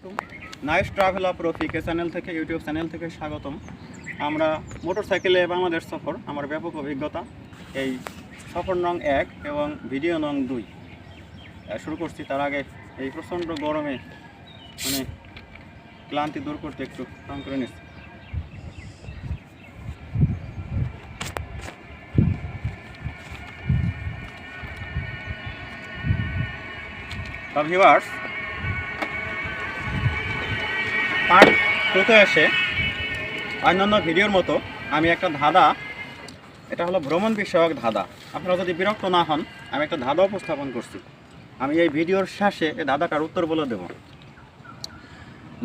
আলাইকুম। Nice travel of Rafiq channel থেকে, YouTube channel থেকে স্বাগতম। আমরা মোটরসাইকেলে বাংলাদেশ সফর, আমার ব্যাপক অভিজ্ঞতা, এই সফর নং এক এবং ভিডিও নং দুই। শুরু করছি তার আগে এই প্রচণ্ড গরমে মানে ক্লান্তি দূর করতে একটু কাম করে নিচ্ছি। ভিউয়ার্স পার্ট টুতে এসে অন্যান্য ভিডিওর মতো আমি একটা ধাঁধা, এটা হলো ভ্রমণ বিষয়ক ধাঁধা। আপনারা যদি বিরক্ত না হন, আমি একটা ধাঁধা উপস্থাপন করছি। আমি এই ভিডিওর শেষে এই ধাঁধাটার উত্তর বলে দেব।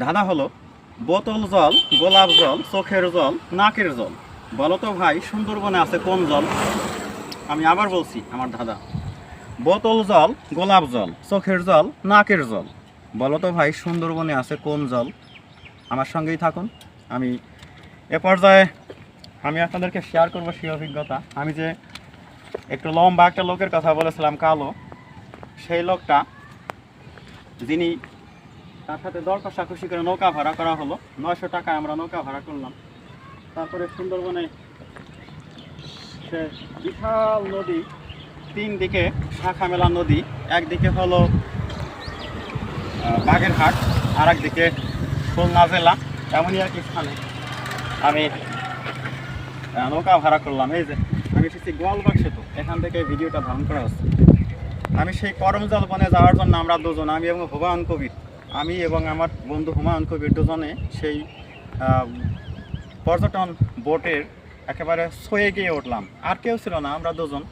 ধাঁধা হলো বোতল জল, গোলাপ জল, চোখের জল, নাকের জল। বলো তো ভাই, সুন্দরবনে আছে কোন জল? আমি আবার বলছি আমার ধাঁধা। বোতল জল, গোলাপ জল, চোখের জল, নাকের জল। বলো তো ভাই, সুন্দরবনে আছে কোন জল? আমার সঙ্গেই থাকুন। আমি এ পর্যায়ে আমি আপনাদেরকে শেয়ার করব সেই অভিজ্ঞতা। আমি যে একটু লম্বা একটা লোকের কথা বলেছিলাম, কালো, সেই লোকটা যিনি তার সাথে দর করে নৌকা ভাড়া করা হলো। নয়শো টাকায় আমরা নৌকা ভাড়া করলাম। তারপরে সুন্দরবনে সে বিশাল নদী, তিন দিকে শাখা মেলা নদী, একদিকে হলো বাগেরহাট আর একদিকে খুলনা জেলা এমনই এক স্থানে। আমি নৌকা ভাড়া করলাম, এই যে, আমি এসেছি গোয়ালবাগ সেতু। এখান থেকে ভিডিওটা ধারণ করা হচ্ছে। আমি সেই করমজল বনে যাওয়ার জন্য আমরা দুজন, আমি এবং হুমায়ুন কবির। আমি এবং আমার বন্ধু হুমায়ুন কবির দুজনে সেই পর্যটন বোটের একেবারে সয়ে গিয়ে উঠলাম। আর কেউ ছিল না, আমরা দুজন।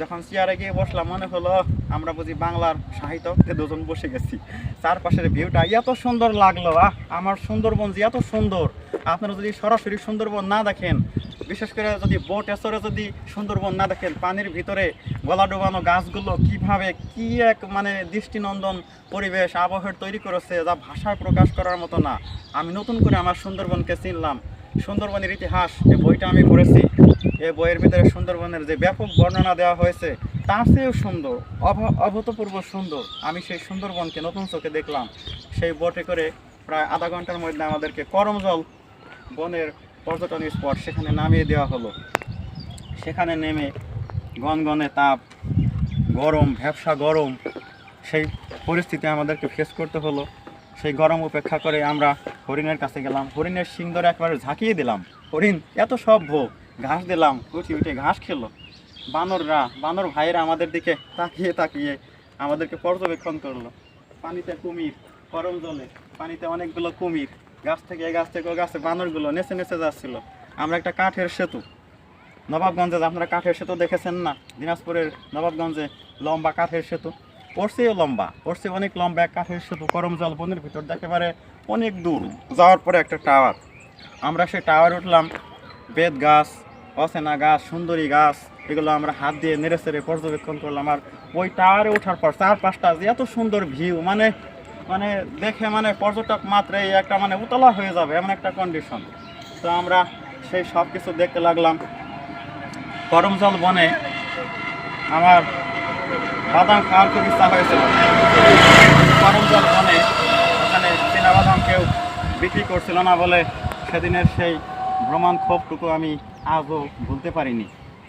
যখন চেয়ারে গিয়ে বসলাম, মনে হলো আমরা বুঝি বাংলার সাহিত্য দুজন বসে গেছি। চারপাশের ভিউটা এত সুন্দর লাগল, আহ! আমার সুন্দরবন যে এত সুন্দর। আপনারা যদি সরাসরি সুন্দরবন না দেখেন, বিশেষ করে যদি বোট এসরে যদি সুন্দরবন না দেখেন, পানির ভিতরে গলা ডোবানো গাছগুলো কীভাবে কি এক মানে দৃষ্টিনন্দন পরিবেশ আবহাওয়ার তৈরি করেছে যা ভাষায় প্রকাশ করার মতো না। আমি নতুন করে আমার সুন্দরবনকে চিনলাম। সুন্দরবনের ইতিহাস এই বইটা আমি পড়েছি। এই বইয়ের ভিতরে সুন্দরবনের যে ব্যাপক বর্ণনা দেওয়া হয়েছে, তার চেয়েও সুন্দর, অভ- অভূতপূর্ব সুন্দর। আমি সেই সুন্দরবনকে নতুন চোখে দেখলাম। সেই বোটে করে প্রায় আধা ঘণ্টার মধ্যে আমাদেরকে করমজল বনের পর্যটন স্পট সেখানে নামিয়ে দেওয়া হলো। সেখানে নেমে গনগনে তাপ, গরম, ভ্যাবসা গরম, সেই পরিস্থিতি আমাদেরকে ফেস করতে হলো। সেই গরম উপেক্ষা করে আমরা হরিণের কাছে গেলাম। হরিণের শিং ধরে একবারে ঝাঁকিয়ে দিলাম। হরিণ, এত সভ্য ঘাস দিলাম, উঠি, উঠে ঘাস খেলো। বানররা, বানর ভাইয়েরা আমাদের দিকে তাকিয়ে তাকিয়ে আমাদেরকে পর্যবেক্ষণ করল। পানিতে কুমির, গরম জলে, পানিতে অনেকগুলো কুমির, গাছ থেকে গাছ থেকে, গাছে বানরগুলো নেচে নেচে যাচ্ছিল। আমরা একটা কাঠের সেতু। নবাবগঞ্জে আপনারা কাঠের সেতু দেখেছেন না? দিনাজপুরের নবাবগঞ্জে লম্বা কাঠের সেতু। পড়ছেও লম্বা পড়ছে অনেক লম্বা এক কাঠের সেতু। করমজল বনের ভিতর একেবারে অনেক দূর। যাওয়ার পরে একটা টাওয়ার আমরা সেই টাওয়ারে উঠলাম। বেত গাছ অচেনা গাছ, সুন্দরী গাছ, এগুলো আমরা হাত দিয়ে নেড়ে চেড়ে পর্যবেক্ষণ করলাম। আর ওই টাওয়ারে ওঠার পর চার পাঁচটা এত সুন্দর ভিউ মানে মানে দেখে মানে পর্যটক মাত্রাই একটা মানে উতলা হয়ে যাবে, এমন একটা কন্ডিশন তো আমরা সেই সব কিছু দেখতে লাগলাম। করমজল বনে আমার বাদাম খাওয়ার খুব ইচ্ছা হয়েছিল। করমজল বনে ওখানে চীনা বাদাম কেউ বিক্রি করছিল না বলে সেদিনের সেই ভ্রমণ ক্ষোভটুকু আমি আজও ভুলতে পারিনি।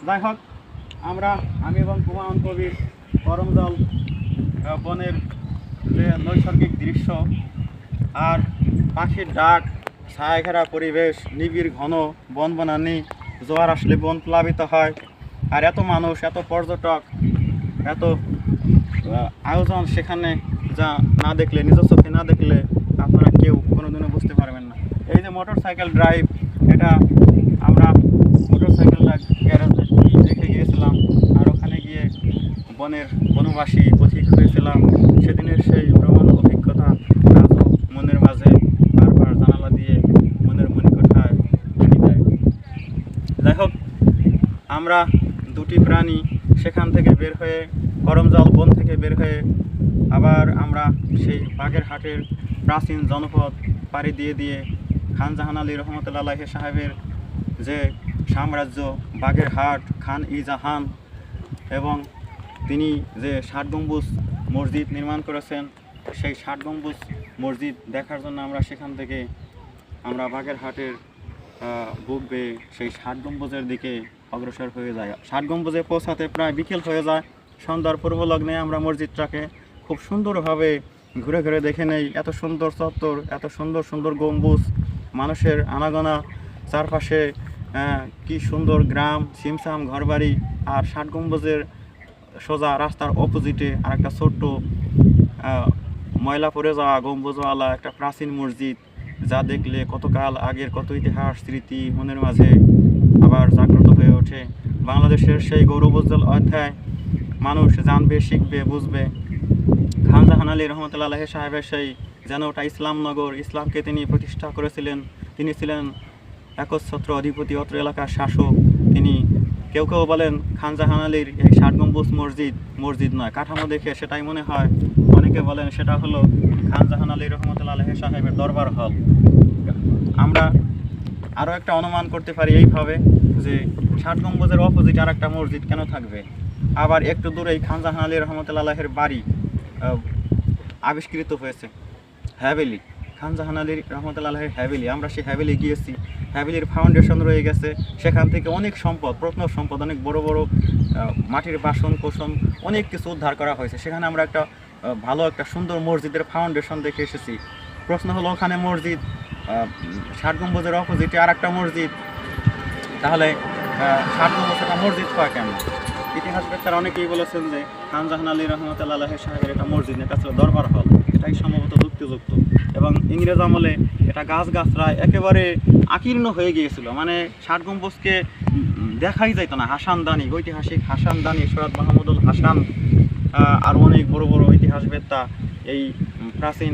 যাই হোক, আমরা, আমি এবং হুমায়ুন কবির করমজল বনের যে নৈসর্গিক দৃশ্য আর পাখির ডাক ছায়া ঘেরা পরিবেশ, নিবিড় ঘন বন বনানি জোয়ার আসলে বন প্লাবিত হয়। আর এত মানুষ, এত পর্যটক, এত আয়োজন সেখানে যা না দেখলে, নিজস্ব না দেখলে আপনারা কেউ কোনোদিনও বুঝতে পারবেন না। এই যে মোটর সাইকেল ড্রাইভ এটা গ্যারেজে রেখে গিয়েছিলাম আর ওখানে গিয়ে বনের বনবাসী পথিক হয়েছিলাম। সেদিনের সেই ভ্রমণ অভিজ্ঞতা আজও মনের মাঝে বারবার জানালা দিয়ে মনের মনিকোঠায় ঢুকে দেয়। যাই হোক, আমরা দুটি প্রাণী সেখান থেকে বের হয়ে করমজল বন থেকে বের হয়ে আবার আমরা সেই বাগেরহাটের প্রাচীন জনপদ পাড়ি দিয়ে দিয়ে খান জাহান আলী রহমতুল্লাহ সাহেবের যে সাম্রাজ্য বাগেরহাট, খান ই জাহান এবং তিনি যে ষাট গম্বুজ মসজিদ নির্মাণ করেছেন, সেই ষাট গম্বুজ মসজিদ দেখার জন্য আমরা সেখান থেকে আমরা বাগেরহাটের বুক বেয়ে সেই ষাট গম্বুজের দিকে অগ্রসর হয়ে যায় ষাট গম্বুজে পৌঁছাতে প্রায় বিকেল হয়ে যায়। সন্ধ্যার পূর্ব লগ্নে আমরা মসজিদটাকে খুব সুন্দরভাবে ঘুরে ঘুরে দেখে নেই। এত সুন্দর চত্বর, এত সুন্দর সুন্দর গম্বুজ, মানুষের আনাগোনা চারপাশে কি সুন্দর গ্রাম, সিমসাম ঘরবাড়ি আর ষাট গম্বুজের সোজা রাস্তার অপোজিটে আর একটা ছোট্ট ময়লা পরে যাওয়া গম্বুজওয়ালা একটা প্রাচীন মসজিদ, যা দেখলে কতকাল আগের কত ইতিহাস, স্মৃতি মনের মাঝে আবার জাগ্রত হয়ে ওঠে। বাংলাদেশের সেই গৌরবোজ্জ্বল অধ্যায়, মানুষ জানবে, শিখবে, বুঝবে। খানজাহান আলী রহমতুল্লাহ সাহেবের সেই, যেন ওটা ইসলামনগর ইসলামকে তিনি প্রতিষ্ঠা করেছিলেন, তিনি ছিলেন একচ্ছত্র অধিপতি অত্র এলাকার শাসক। তিনি কেউ কেউ বলেন খান জাহান আলীর এই ষাট গম্বুজ মসজিদ মসজিদ নয়, কাঠামো দেখে সেটাই মনে হয়। অনেকে বলেন সেটা হলো খান জাহান আলী রহমতুল্লাহ সাহেবের দরবার হল। আমরা আরও একটা অনুমান করতে পারি এইভাবে যে ষাট গম্বুজের অপোজিট আর একটা মসজিদ কেন থাকবে? আবার একটু দূরেই খান জাহান আলী রহমতুল্লাহের বাড়ি আবিষ্কৃত হয়েছে। হ্যাভেলি। খান জাহান আলী রহমতুল্লাহের হ্যাভেলি। আমরা সেই হ্যাভেলি গিয়েছি। হ্যাভেলির ফাউন্ডেশন রয়ে গেছে। সেখান থেকে অনেক সম্পদ, প্রত্ন সম্পদ, অনেক বড় বড় মাটির বাসন কোসন অনেক কিছু উদ্ধার করা হয়েছে। সেখানে আমরা একটা ভালো একটা সুন্দর মসজিদের ফাউন্ডেশন দেখে এসেছি। প্রশ্ন হলো, ওখানে মসজিদ ষাট গম্বুজের অপোজিটে আর একটা মসজিদ। তাহলে ষাট গম্বুজ একটা মসজিদ হয় কেন ইতিহাসবেত্তারা অনেকেই বলেছেন যে, খান জাহান আলী রহমতুল্লাহ সাহেবের একটা মসজিদ, এটা ছিল দরবার হল। এটাই সম্ভবত যুক্তিযুক্ত। এবং ইংরেজ আমলে এটা গাছ গাছরায় একেবারে আকীর্ণ হয়ে গিয়েছিল। মানে ষাট গম্বুজকে দেখাই যাইত না। হাসান দানি, ঐতিহাসিক হাসান দানি, সৈয়দ মাহমুদুল হাসান আরও অনেক বড় বড় ইতিহাসবেত্তা এই প্রাচীন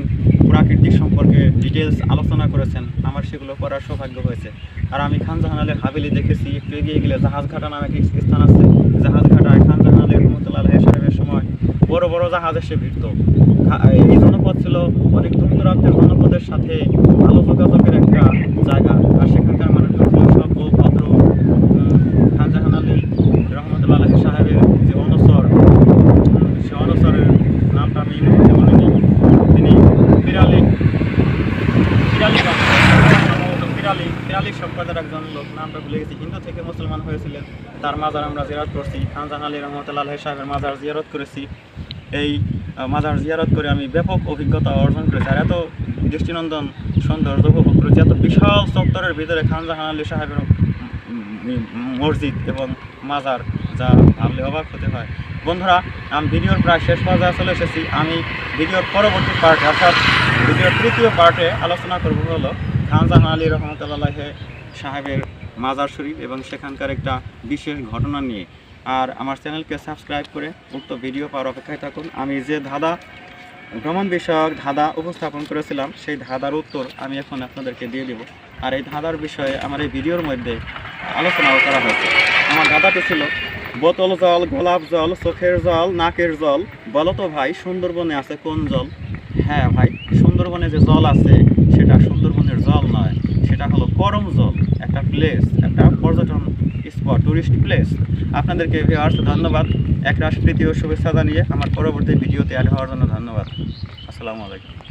প্রাকৃতিক সম্পর্কে ডিটেলস আলোচনা করেছেন। আমার সেগুলো করার সৌভাগ্য হয়েছে। আর আমি খান জাহান আলীর হাভেলি দেখেছি। একটু এগিয়ে গেলে জাহাজঘাটা নামে একটি স্থান আছে। জাহাজঘাটায় খান জাহান আলী রহমতুল্লাহ সময় বড় জাহাজ এসে ভিড়ত। এই জনপদ ছিল অনেক দূর দূরান্তের জনপদের সাথে ভালো যোগাযোগের একটা জায়গা। আর সেখানকার মানুষজন সভ্য ভদ্র উম, খান জাহান আলী রহমতুল্লাহ সাহেবের যে অনসর সে অনসরের নামটা আমি মুহূর্তে নেই। তিনি বংশ, সম্ভবত বিরালি বিরালি সম্প্রদায়ের একজন লোক নামটা ভুলে গেছি। হিন্দু থেকে মুসলমান হয়েছিলেন। তার মাজার আমরা জিয়ারত করছি। খান জাহান আলী রহমতুল্লাহ সাহেবের মাজার জিয়ারত করেছি। এই মাজার জিয়ারত করে আমি ব্যাপক অভিজ্ঞতা অর্জন করেছি। আর এত দৃষ্টিনন্দন, সৌন্দর্য উপভোগ করেছি। এত বিশাল চত্বরের ভিতরে খানজাহান আলী সাহেবের মসজিদ এবং মাজার, যা ভাবলে অবাক হতে হয়। বন্ধুরা, আমি ভিডিওর প্রায় শেষ পর্যায়ে চলে এসেছি। আমি ভিডিওর পরবর্তী পার্টে, অর্থাৎ ভিডিওর তৃতীয় পার্টে আলোচনা করব হলো খানজাহান আলী রহমতুল্লাহ সাহেবের মাজার শরীফ এবং সেখানকার একটা বিশেষ ঘটনা নিয়ে। আর আমার চ্যানেলকে সাবস্ক্রাইব করে উক্ত ভিডিও পাওয়ার অপেক্ষায় থাকুন। আমি যে ধাঁধা, ভ্রমণ বিষয়ক ধাঁধা উপস্থাপন করেছিলাম, সেই ধাঁধার উত্তর আমি এখন আপনাদেরকে দিয়ে দেব। আর এই ধাঁধার বিষয়ে আমার এই ভিডিওর মধ্যে আলোচনাও করা হয়েছে। আমার ধাঁধাটি ছিল বোতল জল, গোলাপ জল, চোখের জল, নাকের জল। বলো তো ভাই, সুন্দরবনে আছে কোন জল? হ্যাঁ ভাই, সুন্দরবনে যে জল আছে, সেটা সুন্দরবনের জল নয়, সেটা হলো করম জল। একটা প্লেস একটা পর্যটন স্পট টুরিস্ট প্লেস আপনাদেরকে ভিউয়ার্স ধন্যবাদ। একরাশ প্রীতি ও শুভেচ্ছা জানিয়ে আমার পরবর্তী ভিডিওতে অ্যাড হওয়ার জন্য ধন্যবাদ। আসসালামু আলাইকুম।